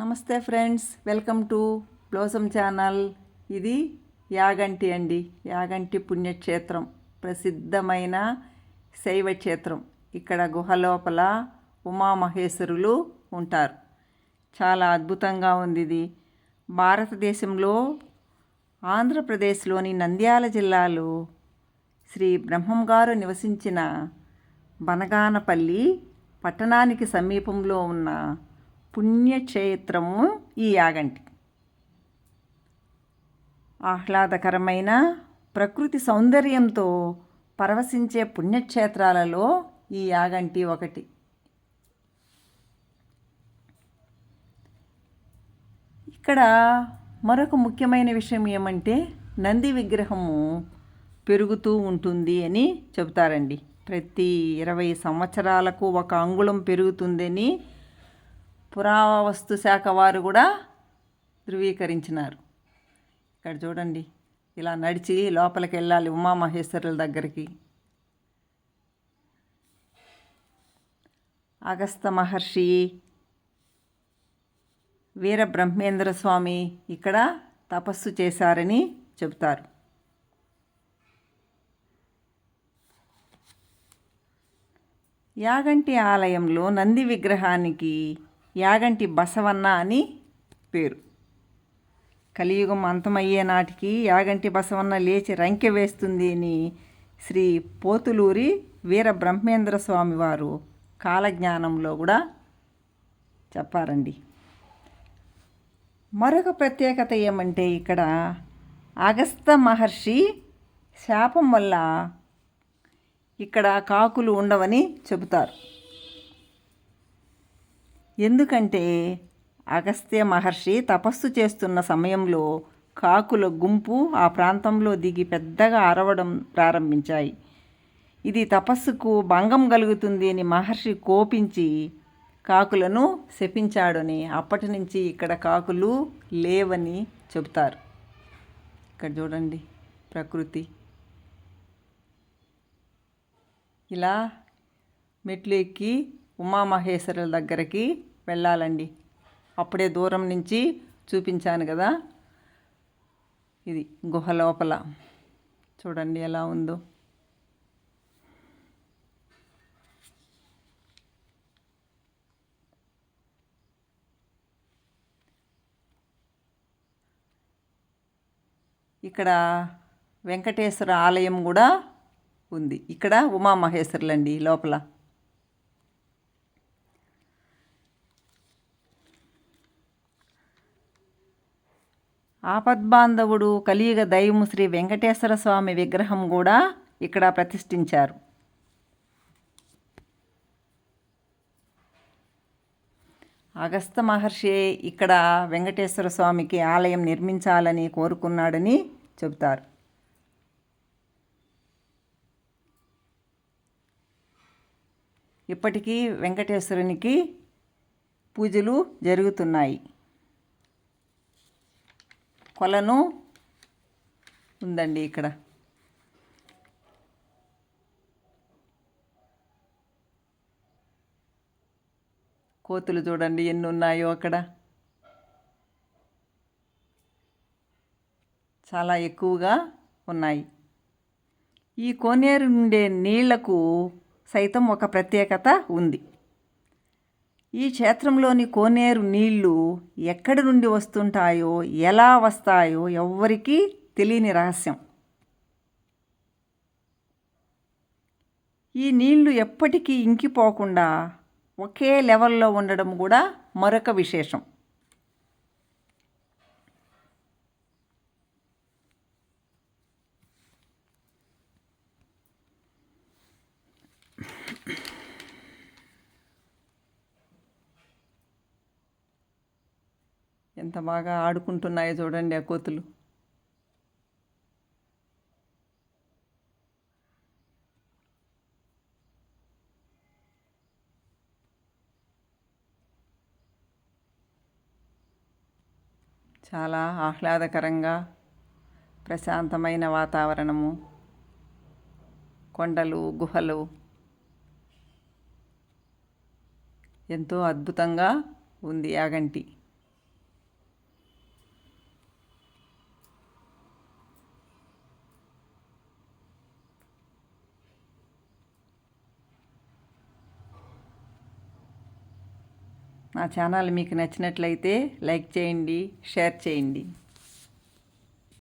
నమస్తే friends welcome to blossom channel. ఇది యాగంటి అండి. యాగంటి పుణ్యక్షేత్రం ప్రసిద్ధమైన శైవ క్షేత్రం ఇక్కడ గుహ లోపల ఉమామహేశ్వరులు ఉంటారు. చాలా అద్భుతంగా ఉంది ఇది. భారతదేశంలో ఆంధ్రప్రదేశ్లోని నంద్యాల జిల్లాలో శ్రీ బ్రహ్మం గారు నివసించిన బనగానపల్లి పట్టణానికి సమీపంలో ఉన్న పుణ్యక్షేత్రము ఈ యాగంటి ఆహ్లాదకరమైన ప్రకృతి సౌందర్యంతో పరవశించే పుణ్యక్షేత్రాలలో ఈ యాగంటి ఒకటి. ఇక్కడ మరొక ముఖ్యమైన విషయం ఏమంటే నంది విగ్రహము పెరుగుతూ ఉంటుంది అని చెబుతారండి. ప్రతి ఇరవై సంవత్సరాలకు ఒక అంగుళం పెరుగుతుందని పురావస్తు శాఖ వారు కూడా ధృవీకరించినారు. ఇక్కడ చూడండి ఇలా నడిచి లోపలికి వెళ్ళాలి ఉమామహేశ్వరుల దగ్గరికి. అగస్త మహర్షి వీరబ్రహ్మేంద్ర స్వామి ఇక్కడ తపస్సు చేశారని చెబుతారు. యాగంటి ఆలయంలో నంది విగ్రహానికి యాగంటి బసవన్న అని పేరు. కలియుగం అంతమయ్యే నాటికి యాగంటి బసవన్న లేచి రంకె వేస్తుంది అని శ్రీ పోతులూరి వీర బ్రహ్మేంద్ర స్వామి వారు కాలజ్ఞానంలో కూడా చెప్పారండి. మరొక ప్రత్యేకత ఏమంటే ఇక్కడ అగస్త మహర్షి శాపం వల్ల ఇక్కడ కాకులు ఉండవని చెబుతారు. ఎందుకంటే అగస్త్య మహర్షి తపస్సు చేస్తున్న సమయంలో కాకుల గుంపు ఆ ప్రాంతంలో దిగి పెద్దగా అరవడం ప్రారంభించాయి. ఇది తపస్సుకు భంగం కలుగుతుంది అని మహర్షి కోపించి కాకులను శపించాడని అప్పటి నుంచి ఇక్కడ కాకులు లేవని చెబుతారు. ఇక్కడ చూడండి ప్రకృతి. ఇలా మెట్లు ఎక్కి ఉమామహేశ్వరుల దగ్గరికి వెళ్ళాలండి. అప్పుడే దూరం నుంచి చూపించాను కదా. ఇది గుహ లోపల. చూడండి ఎలా ఉందో. ఇక్కడ వెంకటేశ్వర ఆలయం కూడా ఉంది. ఇక్కడ ఉమామహేశ్వరులండి లోపల. ఆపద్బాంధవుడు కలియుగ దైవము శ్రీ వెంకటేశ్వర స్వామి విగ్రహం కూడా ఇక్కడ ప్రతిష్ఠించారు. అగస్త మహర్షి ఇక్కడ వెంకటేశ్వర స్వామికి ఆలయం నిర్మించాలని కోరుకున్నాడని చెబుతారు. ఇప్పటికీ వెంకటేశ్వరునికి పూజలు జరుగుతున్నాయి. కొలను ఉందండి ఇక్కడ. కోతులు చూడండి ఎన్ని ఉన్నాయో అక్కడ. చాలా ఎక్కువగా ఉన్నాయి. ఈ కోనేరు నుండే నీళ్ళకు సైతం ఒక ప్రత్యేకత ఉంది. ఈ క్షేత్రంలోని కోనేరు నీళ్ళు ఎక్కడి నుండి వస్తుంటాయో ఎలా వస్తాయో ఎవ్వరికీ తెలియని రహస్యం. ఈ నీళ్ళు ఎప్పటికీ ఇంకిపోకుండా ఒకే లెవెల్లో ఉండడం కూడా మరొక విశేషం. ఎంత బాగా ఆడుకుంటున్నాయో చూడండి ఆ కోతులు. చాలా ఆహ్లాదకరంగా ప్రశాంతమైన వాతావరణము. కొండలు గుహలు. ఎంతో అద్భుతంగా ఉంది యాగంటి నా ఛానల్ మీకు నచ్చినట్లయితే లైక్ చేయండి షేర్ చేయండి.